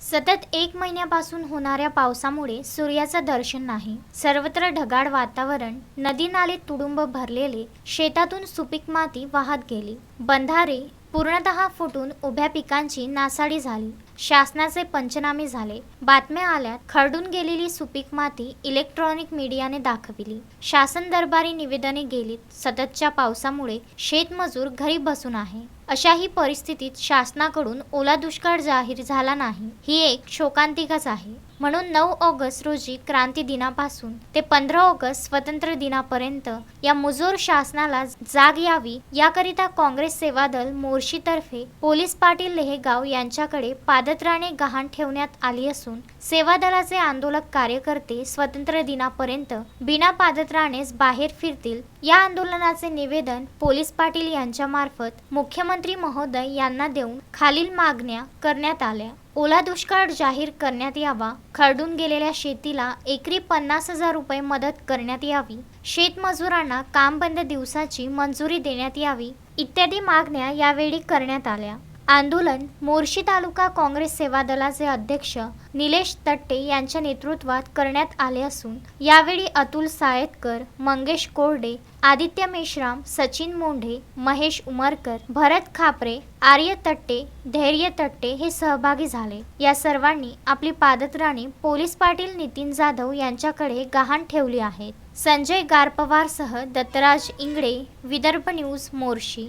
सतत एक महिन्यापासून होणाऱ्या पावसामुळे सूर्याचं दर्शन नाही. सर्वत्र ढगाळ वातावरण नदी नाले तुडुंब भरलेले शेतातून सुपीक माती वाहत गेली. बंधारे पूर्णतः फुटून उभ्या पिकांची नासाडी झाली. शासनाचे पंचनामे झाले. बातम्या आल्यात खरडून गेलेली सुपीक माती इलेक्ट्रॉनिक मीडियाने दाखविली. शासन दरबारी निवेदने गेलीत सततच्या पावसामुळे शेतमजूर घरी बसून आहे. अशाही परिस्थितीत शासनाकडून ओला दुष्काळ जाहीर झाला नाही. ही एक शोकांतिकाच आहे. म्हणून नऊ ऑगस्ट रोजी क्रांती दिनापासून ते पंधरा ऑगस्ट स्वतंत्र दिनापर्यंत या मुजोर शासनाला जाग यावी याकरिता काँग्रेस सेवा दल मोर्शीतर्फे पोलीस पाटील लेहेगाव यांच्याकडे पादत्राणे गहाण ठेवण्यात आली असून सेवा दलाचे आंदोलक कार्यकर्ते स्वतंत्र दिनापर्यंत बिना पादत्राणेच बाहेर फिरतील. या आंदोलनाचे निवेदन पोलीस पाटील यांच्यामार्फत मुख्यमंत्री महोदय यांना देऊन खालील मागण्या करण्यात आल्या. ओला दुष्काळ जाहीर करण्यात यावा. खरडून गेलेल्या शेतीला एकरी पन्नास हजार रुपये मदत करण्यात यावी. शेतमजुरांना काम बंद दिवसाची मंजुरी देण्यात यावी. इत्यादी मागण्या यावेळी करण्यात आल्या. आंदोलन मोर्शी तालुका काँग्रेस सेवा दलाचे अध्यक्ष निलेश तट्टे यांच्या नेतृत्वात करण्यात आले असून यावेळी अतुल सायतकर मंगेश कोरडे आदित्य मेश्राम सचिन मोंढे महेश उमरकर भरत खापरे आर्य तट्टे धैर्य तट्टे हे सहभागी झाले. या सर्वांनी आपली पादत्राणे पोलीस पाटील नितीन जाधव यांच्याकडे गहाण ठेवली आहेत. संजय गारपवारसह दत्तराज इंगडे विदर्भ न्यूज मोर्शी.